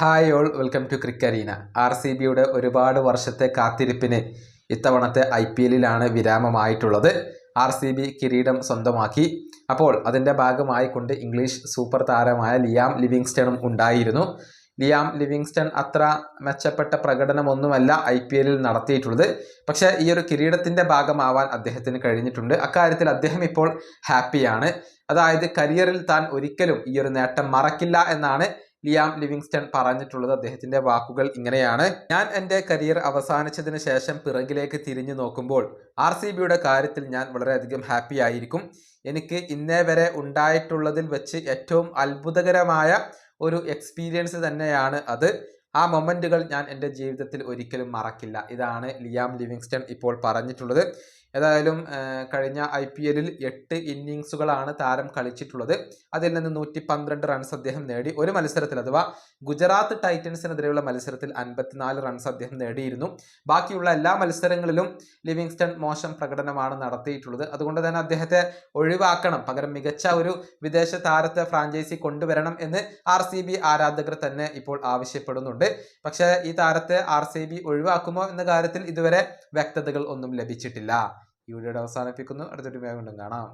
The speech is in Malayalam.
Hi all welcome to cricket arena R C ബിയുടെ ഒരുപാട് വർഷത്തെ കാത്തിരിപ്പിന് ഇത്തവണത്തെ ഐ പി എല്ലിലാണ് വിരാമമായിട്ടുള്ളത്. ആർ സി ബി കിരീടം സ്വന്തമാക്കി. അപ്പോൾ അതിന്റെ ഭാഗമായിക്കൊണ്ട് ഇംഗ്ലീഷ് സൂപ്പർ താരമായ ലിയാം ലിവിങ്സ്റ്റണും ഉണ്ടായിരുന്നു. ലിയാം ലിവിങ്സ്റ്റൺ അത്ര മെച്ചപ്പെട്ട പ്രകടനമൊന്നുമല്ല ഐ പി എല്ലിൽ നടത്തിയിട്ടുള്ളത്. പക്ഷേ ഈ ഒരു കിരീടത്തിന്റെ ഭാഗമാവാൻ അദ്ദേഹത്തിന് കഴിഞ്ഞിട്ടുണ്ട്. അക്കാര്യത്തിൽ അദ്ദേഹം ഇപ്പോൾ ഹാപ്പിയാണ് അതായത് കരിയറിൽ താൻ ഒരിക്കലും ഈ ഒരു നേട്ടം മറക്കില്ല എന്നാണ് ലിയാം ലിവിങ്സ്റ്റൺ പറഞ്ഞിട്ടുള്ളത് അദ്ദേഹത്തിന്റെ വാക്കുകൾ ഇങ്ങനെയാണ്. ഞാൻ എന്റെ കരിയർ അവസാനിച്ചതിന് ശേഷം പിറകിലേക്ക് തിരിഞ്ഞു നോക്കുമ്പോൾ ആർ സി ബിയുടെ കാര്യത്തിൽ ഞാൻ വളരെയധികം ഹാപ്പി ആയിരിക്കും. എനിക്ക് ഇന്നേ വരെ ഉണ്ടായിട്ടുള്ളതിൽ വെച്ച് ഏറ്റവും അത്ഭുതകരമായ ഒരു എക്സ്പീരിയൻസ് തന്നെയാണ് അത്. ആ മൊമെന്റുകൾ ഞാൻ എന്റെ ജീവിതത്തിൽ ഒരിക്കലും മറക്കില്ല. ഇതാണ് ലിയാം ലിവിങ്സ്റ്റൺ ഇപ്പോൾ പറഞ്ഞിട്ടുള്ളത്. ഏതായാലും കഴിഞ്ഞ ഐ പി എല്ലിൽ എട്ട് ഇന്നിങ്സുകളാണ് താരം കളിച്ചിട്ടുള്ളത്. അതിൽ നിന്ന് നൂറ്റി പന്ത്രണ്ട് റൺസ് അദ്ദേഹം നേടി. ഒരു മത്സരത്തിൽ അഥവാ ഗുജറാത്ത് ടൈറ്റൻസിനെതിരെയുള്ള മത്സരത്തിൽ അൻപത്തിനാല് റൺസ് അദ്ദേഹം നേടിയിരുന്നു. ബാക്കിയുള്ള എല്ലാ മത്സരങ്ങളിലും ലിവിങ്സ്റ്റൺ മോശം പ്രകടനമാണ് നടത്തിയിട്ടുള്ളത്. അതുകൊണ്ട് തന്നെ അദ്ദേഹത്തെ ഒഴിവാക്കണം. പകരം മികച്ച ഒരു വിദേശ താരത്തെ ഫ്രാഞ്ചൈസി കൊണ്ടുവരണം എന്ന് ആർ സി ബി ആരാധകർ തന്നെ ഇപ്പോൾ ആവശ്യപ്പെടുന്നുണ്ട്. പക്ഷേ ഈ താരത്തെ ആർ സി ബി ഒഴിവാക്കുമോ എന്ന കാര്യത്തിൽ ഇതുവരെ വ്യക്തതകൾ ഒന്നും ലഭിച്ചിട്ടില്ല. ഈ വീഡിയോയുടെ അവസാനിപ്പിക്കുന്നു. അടുത്തൊരു വീണ്ടും കാണാം.